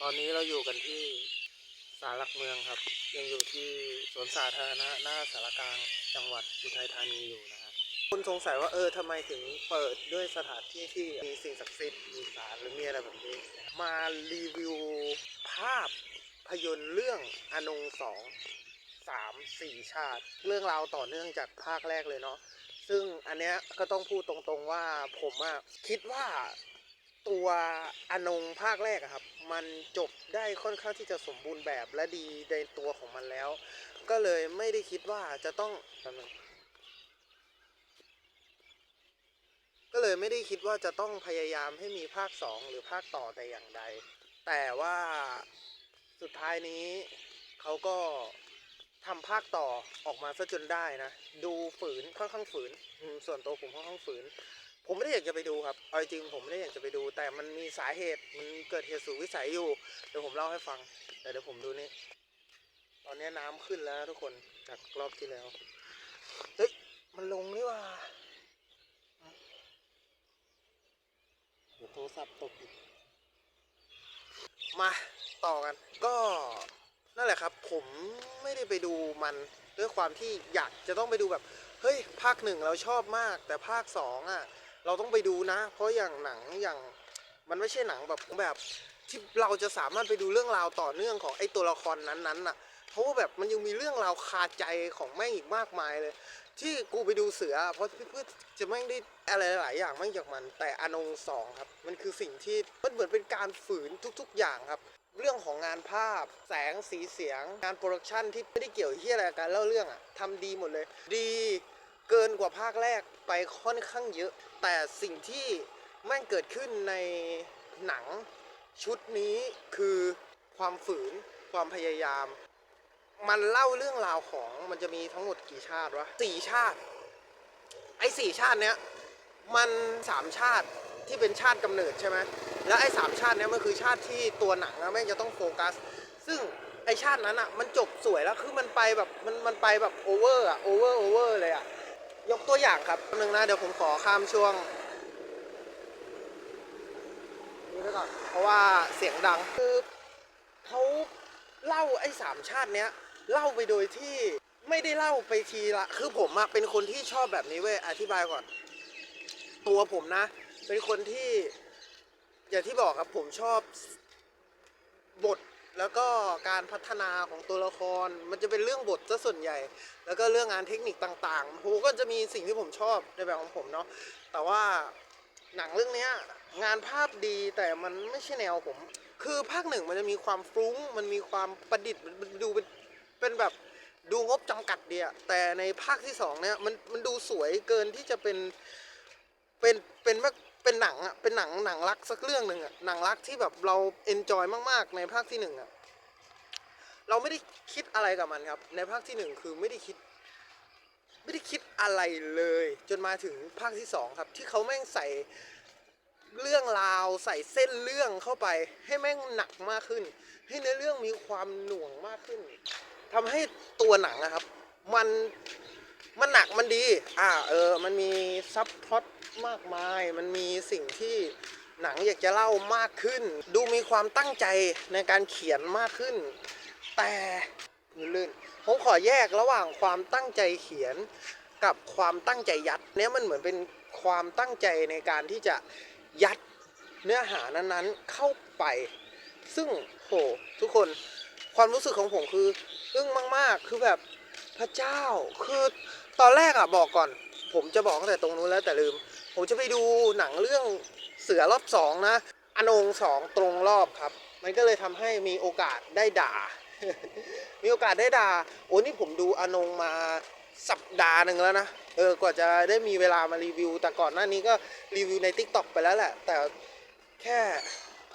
ตอนนี้เราอยู่กันที่ศาลหลักเมืองครับ ยังอยู่ที่สวนสาธารณะหน้าสารกลางจังหวัดอุทัยธานีอยู่นะฮะคนสงสัยว่าเออทำไมถึงเปิดด้วยสถานที่ที่มีสิ่งศักดิ์สิทธิ์มีศาลหรือมีอะไรแบบนี้ มารีวิวภาพพยนตร์เรื่องอนงสองสามสี่ชาติ เรื่องราวต่อเนื่องจากภาคแรกเลยเนาะซึ่งอันเนี้ยก็ต้องพูดตรงๆว่าผมอะคิดว่า ตัวอนงภาคแรกอะครับ มันจบได้ค่อนข้างที่จะสมบูรณ์แบบและดีในตัวของมันแล้ว ก็เลยไม่ได้คิดว่าจะต้องก็เลยไม่ได้คิดว่าจะต้องพยายามให้มีภาคสองหรือภาคต่อแต่อย่างใด แต่ว่าสุดท้ายนี้เขาก็ทำภาคต่อออกมาซะจนได้นะ ดูฝืนค่อนข้างฝืน ส่วนตัวผมค่อนข้างฝืน ผมไม่ได้อยากจะไปดูครับเอาจริงผมไม่ได้อยากจะไปดู แต่มันมีสาเหตุมันเกิดเหตุสุดวิสัยอยู่ เดี๋ยวผมเล่าให้ฟังแต่เดี๋ยวผมดูนี่ตอนนี้น้ำขึ้นแล้วทุกคนจากรอบที่แล้วเฮ้ยมันลงนี่ว่าเดี๋ยวโทรศัพท์ตกอีกมาต่อกันก็นั่นแหละครับ ผมไม่ได้ไปดูมันด้วยความที่อยากจะต้องไปดูแบบ เฮ้ย ภาคหนึ่งเราชอบมาก แต่ภาคสองอะ เราต้องไปดูนะ เพราะอย่างหนังอย่างมันไม่ใช่หนังแบบแบบที่เราจะสามารถไปดูเรื่องราวต่อเนื่องของไอ้ตัวละครนั้นๆน่ะ เพราะว่าแบบมันยังมีเรื่องราวคาใจของแม่งอีกมากมายเลย ที่กูไปดูเสือ เพราะเพื่อจะแม่งได้อะไรหลายอย่างแม่งจากมัน แต่อนงสองครับ มันคือสิ่งที่มันเหมือนเป็นการฝืนทุก ๆ อย่างครับ เรื่องของงานภาพ แสงสีเสียง งานโปรดักชันที่ไม่ได้เกี่ยวที่อะไรกับการเล่าเรื่องอะทำดีหมดเลย ดี เกินกว่าภาคแรกไปค่อนข้างเยอะ แต่สิ่งที่แม่งเกิดขึ้นในหนังชุดนี้คือความฝืนความพยายาม มันเล่าเรื่องราวของมันจะมีทั้งหมดกี่ชาติวะสี่ชาติ ไอ้สี่ชาติเนี้ยมันสามชาติที่เป็นชาติกำเนิดใช่ไหมแล้วไอ้สามชาติเนี้ยมันคือชาติที่ตัวหนังอะแม่งจะต้องโฟกัส ซึ่งไอ้ชาตินั้นอะมันจบสวยแล้วคือมันไปแบบมันมันไปแบบโอเวอร์อะโอเวอร์โอเวอร์เลยอะ ยกตัวอย่างครับนึงนะเดี๋ยวผมขอข้ามช่วงนี้ไปก่อนเพราะว่าเสียงดังคือเขาเล่าไอ้สามชาติเนี้ยเล่าไปโดยที่ไม่ได้เล่าไปทีละ คือผมอะเป็นคนที่ชอบแบบนี้เว้ยอธิบายก่อน ตัวผมนะ เป็นคนที่ อย่างที่บอกครับผมชอบบท แล้วก็การพัฒนาของตัวละครมันจะเป็นเรื่องบทซะส่วนใหญ่ แล้วก็เรื่องงานเทคนิคต่างๆผมก็จะมีสิ่งที่ผมชอบในแบบของผมเนาะแต่ว่าหนังเรื่องนี้งานภาพดีแต่มันไม่ใช่แนวผม คือภาคหนึ่งมันจะมีความฟรุ้ง มันมีความประดิษฐ์มันดูเป็นเป็นแบบดูงบจำกัดเดียแต่ในภาคที่สองเนี่ยมันมันดูสวยเกินที่จะเป็นเป็นเป็นแบบ เป็นหนังอะเป็นหนังหนังรักสักเรื่องหนึ่งอะหนังรักที่แบบเราเอนจอยมากๆ ในภาคที่หนึ่งอะเราไม่ได้คิดอะไรกับมันครับ ในภาคที่หนึ่งคือไม่ได้คิด ไม่ได้คิดอะไรเลย จนมาถึงภาคที่สองครับ ที่เขาแม่งใส่เรื่องราวใส่เส้นเรื่องเข้าไป ให้แม่งหนักมากขึ้น ให้เนื้อเรื่องมีความหน่วงมากขึ้นทำให้ตัวหนังนะครับ มันมันหนักมันดี อ่าเออ มันมีซับพล็อต มากมาย มันมีสิ่งที่หนังอยากจะเล่ามากขึ้น ดูมีความตั้งใจในการเขียนมากขึ้น แต่ลื่นผมขอแยกระหว่างความตั้งใจเขียนกับความตั้งใจยัดเนี้ยมันเหมือนเป็นความตั้งใจในการที่จะยัดเนื้อหานั้นๆเข้าไป ซึ่งโหทุกคนความรู้สึกของผมคืออึ้งมากๆ คือแบบพระเจ้า คือตอนแรกอะบอกก่อน ผมจะบอกตั้งแต่ตรงนู้นแล้วแต่ลืม ผมจะไปดูหนังเรื่องเสือรอบสองนะอนงสองตรงรอบครับ มันก็เลยทำให้มีโอกาสได้ด่า มีโอกาสได้ด่า โอ้นี่ผมดูอนงมาสัปดาห์หนึ่งแล้วนะ เออกว่าจะได้มีเวลามารีวิว แต่ก่อนหน้านี้ก็รีวิวใน t ิ k t o k ไปแล้วแหละ แต่แค่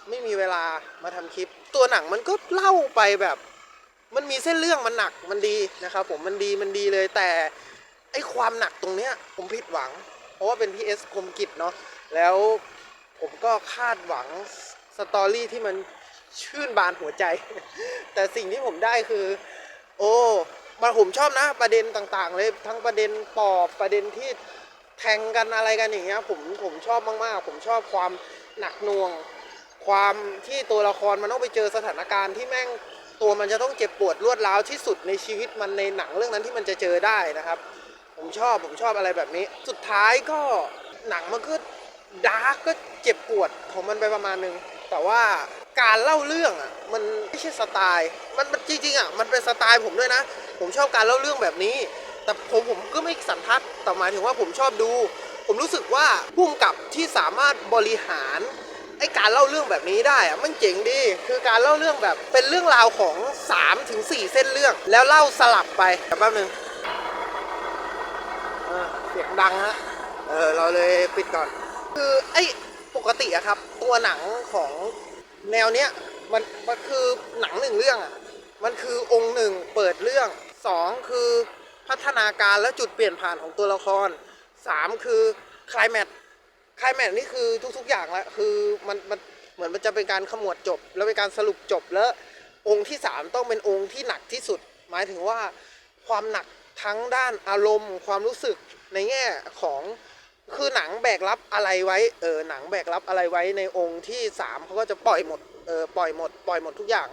ไม่มีเวลามาทำคลิป ตัวหนังมันก็เล่าไปแบบ มันมีเส้นเรื่องมันหนักมันดีนะครับผมมันดีมันดีเลยแต่ไอความหนักตรงเนี้ยผมผิดหวัง เพราะว่าเป็นพี่เอสคมกิจเนาะแล้วผมก็คาดหวังสตอรี่ที่มันชื่นบานหัวใจ แต่สิ่งที่ผมได้คือ โอ้มาผมชอบนะประเด็นต่างๆ เลยทั้งประเด็นปอบประเด็นที่แทงกันอะไรกันอย่างเงี้ยผมผมชอบมากๆ ผมชอบความหนักหน่วง ความที่ตัวละครมันต้องไปเจอสถานการณ์ที่แม่งตัวมันจะต้องเจ็บปวดรวดร้าวที่สุดในชีวิตมันในหนังเรื่องนั้นที่มันจะเจอได้นะครับ ผมชอบผมชอบอะไรแบบนี้ สุดท้ายก็หนังมันก็ดาร์กก็เจ็บปวดของมันไปประมาณนึง แต่ว่าการเล่าเรื่องอะมันไม่ใช่สไตล์ มันจริงๆอะมันเป็นสไตล์ผมด้วยนะ ผมชอบการเล่าเรื่องแบบนี้ แต่ผมผมก็ไม่สันทัดแต่หมายถึงว่าผมชอบดู ผมรู้สึกว่าพุ่มกับที่สามารถบริหารไอการเล่าเรื่องแบบนี้ได้อะมันเจ๋งดี คือการเล่าเรื่องแบบเป็นเรื่องราวของ3ถึง4เส้นเรื่อง แล้วเล่าสลับไปแป๊บนึง สียงดังฮะ เออเราเลยปิดก่อน คือไอ้ปกติอะครับ ตัวหนังของแนวเนี้ยมันมันคือหนังหนึ่งเรื่องอะมันคือองค์หนึ่งเปิดเรื่องสองคือพัฒนาการและจุดเปลี่ยนผ่านของตัวละครสามคือคลายแมทคลายแมทนี่คือทุก ๆอย่างละคือมันมันเหมือนมันจะเป็นการขมวดจบ แล้วเป็นการสรุปจบแล้วองค์ที่สามต้องเป็นองค์ที่หนักที่สุด หมายถึงว่าความหนักทั้งด้านอารมณ์ ความรู้สึก ในแง่ของคือหนังแบกรับอะไรไว้เออหนังแบกรับอะไรไว้ในองค์ที่สามเขาก็จะปล่อยหมดเออปล่อยหมด ปล่อยหมดทุกอย่าง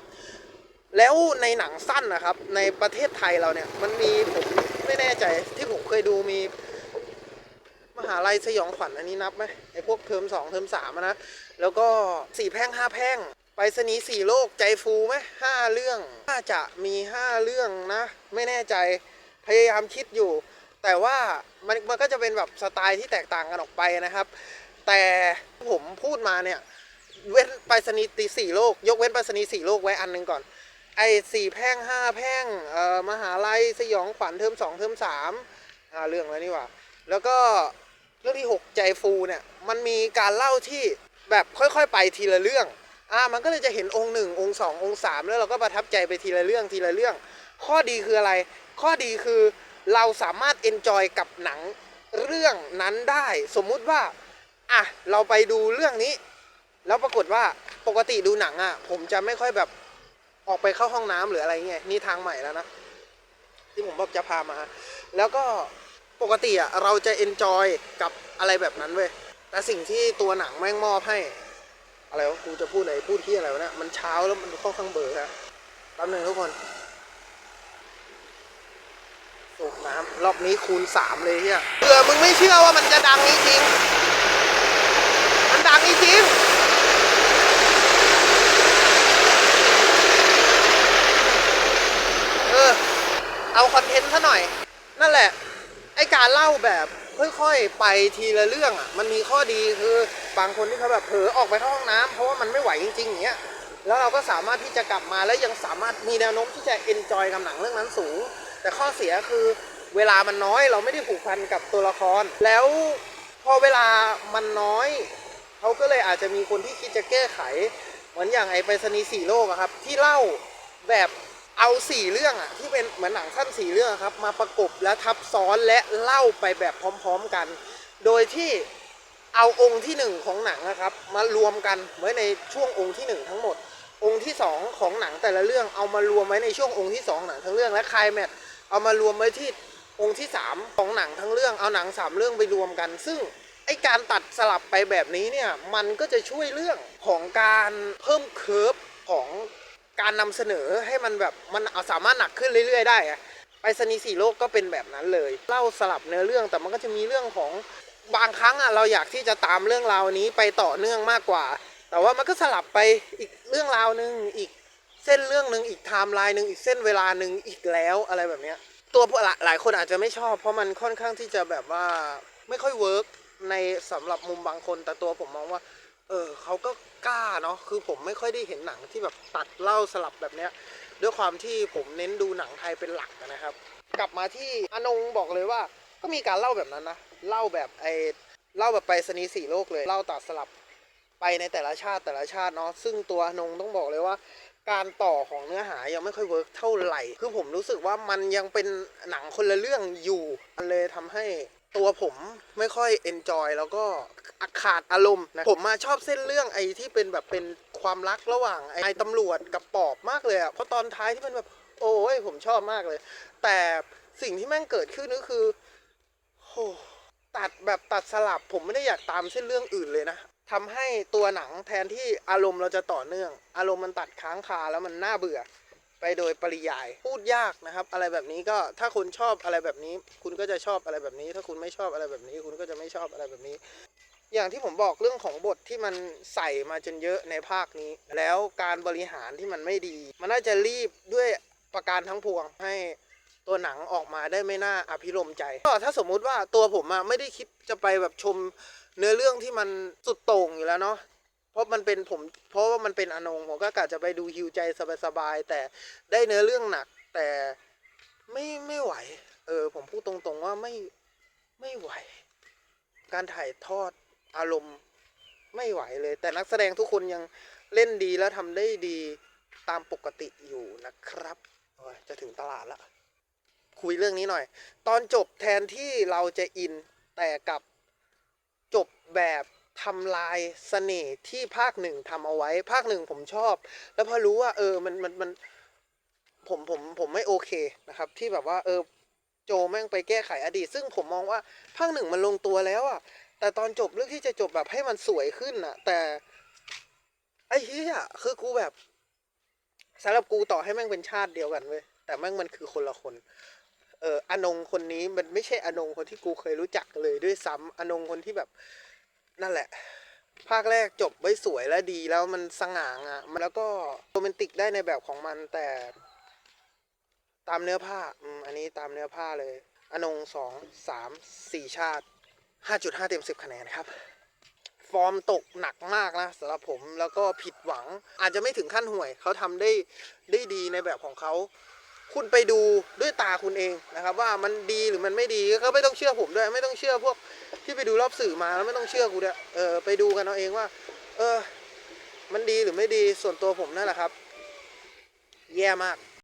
แล้วในหนังสั้นนะครับ ในประเทศไทยเราเนี่ย มันมีผมไม่แน่ใจที่ผมเคยดูมี มหาลัยสยองขวัญอันนี้นับไหมไอ้พวกเทอมสองเทอมสามนะ แล้วก็สี่แพ่งห้าแพ่งไปสนีสี่โลกใจฟูไหมห้าเรื่องน่าจะมีห้าเรื่องนะ ไม่แน่ใจพยายามคิดอยู่ แต่ว่ามันมันก็จะเป็นแบบสไตล์ที่แตกต่างกันออกไปนะครับ แต่ผมพูดมาเนี่ยเว้นไปสนีตีสี่โลก ยกเว้นไปสนีสี่โลกไว้อันหนึงก่อน ไอ้สี่แพ่งห้าแพ่งเอ่อมหาลัยสยองขวัญเทอมสองเทอมสามอ่าเรื่องแล้วนี่ว่าแล้วก็เรื่องที่หกใจฟูเนี่ยมันมีการเล่าที่แบบค่อยๆ ไปทีละเรื่องอ่ามันก็เลยจะเห็นองค์หนึ่งองค์สององค์สามแล้วเราก็ประทับใจไปทีละเรื่องทีละเรื่อง ข้อดีคืออะไร ข้อดีคือ เราสามารถเอนจอยกับหนังเรื่องนั้นได้ สมมุติว่าอะเราไปดูเรื่องนี้ แล้วปรากฏว่าปกติดูหนังอะ ผมจะไม่ค่อยแบบออกไปเข้าห้องน้ำหรืออะไรเงี้ยนี่ทางใหม่แล้วนะ ที่ผมบอกจะพามา แล้วก็ปกติอะเราจะเอนจอยกับอะไรแบบนั้นเว้ยแต่สิ่งที่ตัวหนังแม่งมอบให้อะไรวะกูจะพูดอะไรพูดที่อะไรวะเนี่ยมันเช้าแล้วมันค่อนข้างเบลอครับแป๊บหนึงทุกคน สูบน้ำรอบนี้คูณสามเลยเฮียเผื่อมึงไม่เชื่อว่ามันจะดังจริงๆมันดังจริงเออ เอาคอนเทนต์ซะหน่อย นั่นแหละ ไอการเล่าแบบค่อยๆ ไปทีละเรื่องอะ มันมีข้อดีคือบางคนที่เขาแบบเผลอออกไปเข้าห้องน้ำเพราะว่ามันไม่ไหวจริงๆอย่างเงี้ย แล้วเราก็สามารถที่จะกลับมาแล้วยังสามารถมีแนวโน้มที่จะเอนจอยกับหนังเรื่องนั้นสูง แต่ข้อเสียคือเวลามันน้อยเราไม่ได้ผูกพันกับตัวละคร แล้วพอเวลามันน้อยเขาก็เลยอาจจะมีคนที่คิดจะแก้ไข เหมือนอย่างไอ้ไปรษณีย์สี่โลกอะครับ ที่เล่าแบบเอาสี่เรื่องอะที่เป็นเหมือนหนังสั้นสี่เรื่องครับ มาประกบและทับซ้อนและเล่าไปแบบพร้อมๆกัน โดยที่เอาองค์ที่หนึ่งของหนังนะครับ มารวมกันไว้ในช่วงองค์ที่หนึ่งทั้งหมด องค์ที่สองของหนังแต่ละเรื่องเอามารวมไว้ในช่วงองค์ที่สองหนังทั้งเรื่องและคลายแมท เอามารวมไว้ที่องค์ที่สามของหนังทั้งเรื่องเอาหนังสามเรื่องไปรวมกัน ซึ่งไอการตัดสลับไปแบบนี้เนี่ยมันก็จะช่วยเรื่องของการเพิ่มเคิร์ฟของการนำเสนอให้มันแบบมันเอาสามารถหนักขึ้นเรื่อย ๆ ได้อะไปสนีสี่โลกก็เป็นแบบนั้นเลย เล่าสลับเนื้อเรื่องแต่มันก็จะมีเรื่องของบางครั้งอะเราอยากที่จะตามเรื่องราวนี้ไปต่อเนื่องมากกว่า แต่ว่ามันก็สลับไปอีกเรื่องราวหนึ่งอีก เส้นเรื่องหนึ่งอีกไทม์ไลน์หนึ่งอีกเส้นเวลาหนึ่งอีกแล้วอะไรแบบเนี้ยตัวหลายหลายคนอาจจะไม่ชอบ เพราะมันค่อนข้างที่จะแบบว่าไม่ค่อยเวิร์กในสำหรับมุมบางคนแต่ตัวผมมองว่า เออเขาก็กล้าเนาะคือผมไม่ค่อยได้เห็นหนังที่แบบตัดเล่าสลับแบบเนี้ยด้วยความที่ผมเน้นดูหนังไทยเป็นหลักนะครับ กลับมาที่อนงบอกเลยว่า ก็มีการเล่าแบบนั้นนะเล่าแบบไอเล่าแบบไปสนีสี่โลกเลยเล่าตัดสลับไปในแต่ละชาติแต่ละชาติเนาะซึ่งตัวอนงต้องบอกเลยว่า การต่อของเนื้อหายังไม่ค่อยเวิร์กเท่าไหร่ คือผมรู้สึกว่ามันยังเป็นหนังคนละเรื่องอยู่ มันเลยทำให้ตัวผมไม่ค่อยเอนจอยแล้วก็ขาดอารมณ์นะผมมาชอบเส้นเรื่องไอ้ที่เป็นแบบเป็นความรักระหว่างไอ้ตำรวจกับปอบมากเลยอะเพราะตอนท้ายที่มันแบบโอ้ยผมชอบมากเลย แต่สิ่งที่แม่งเกิดขึ้นก็คือโหตัดแบบตัดสลับผมไม่ได้อยากตามเส้นเรื่องอื่นเลยนะ ทำให้ตัวหนังแทนที่อารมณ์เราจะต่อเนื่อง อารมณ์มันตัดค้างคาแล้วมันน่าเบื่อ ไปโดยปริยายพูดยากนะครับ อะไรแบบนี้ก็ถ้าคุณชอบอะไรแบบนี้ คุณก็จะชอบอะไรแบบนี้ ถ้าคุณไม่ชอบอะไรแบบนี้ คุณก็จะไม่ชอบอะไรแบบนี้ อย่างที่ผมบอกเรื่องของบทที่มันใส่มาจนเยอะในภาคนี้ แล้วการบริหารที่มันไม่ดี มันน่าจะรีบด้วยประการทั้งพวงให้ตัวหนังออกมาได้ไม่น่าอภิรมใจก็ถ้าสมมุติว่าตัวผมอะไม่ได้คิดจะไปแบบชม เนื้อเรื่องที่มันสุดโต่งอยู่แล้วเนาะเพราะมันเป็นผม เพราะว่ามันเป็นอนงผมก็กะจะไปดูฮิวใจสบายๆแต่ได้เนื้อเรื่องหนัก แต่ไม่ไม่ไหว เออ ผมพูดตรงๆว่าไม่ไม่ไหว การถ่ายทอดอารมณ์ไม่ไหวเลย แต่นักแสดงทุกคนยังเล่นดีและทำได้ดีตามปกติอยู่นะครับจะถึงตลาดละคุยเรื่องนี้หน่อย ตอนจบแทนที่เราจะอินแต่กับ แบบทำลายเสน่ห์ที่ภาคหนึ่งทำเอาไว้ ภาคหนึ่งผมชอบ แล้วพอรู้ว่า เออมันมันมันผมผมผมไม่โอเคนะครับ ที่แบบว่าเออโจแม่งไปแก้ไขอดีต ซึ่งผมมองว่าภาคหนึ่งมันลงตัวแล้วอะแต่ตอนจบเรื่องที่จะจบแบบให้มันสวยขึ้นอะแต่ ไอ้เหี้ยคือกูแบบสำหรับกูต่อให้แม่งเป็นชาติเดียวกันเว้ยแต่แม่งมันคือคนละคน เอออนงคนนี้มันไม่ใช่อนงคนที่กูเคยรู้จักเลยด้วยซ้ำอนงคนที่แบบ นั่นแหละ ภาคแรกจบไว้สวยและดีแล้วมันสง่างอะมันแล้วก็โรแมนติกได้ในแบบของมันแต่ ตามเนื้อผ้าอืมอันนี้ตามเนื้อผ้าเลย อนงสองสามสี่ชาติห้าจุดห้าเต็มสิบคะแนนครับ ฟอร์มตกหนักมากนะสำหรับผมแล้วก็ผิดหวังอาจจะไม่ถึงขั้นห่วย เขาทำได้ได้ดีในแบบของเขา คุณไปดูด้วยตาคุณเองนะครับ ว่ามันดีหรือมันไม่ดีก็ไม่ต้องเชื่อผมด้วย ไม่ต้องเชื่อพวกที่ไปดูรอบสื่อมาแล้วไม่ต้องเชื่อกูด้วยเออไปดูกันเอาเองว่า เออ มันดีหรือไม่ดีส่วนตัวผมนั่นแหละครับ แย่มาก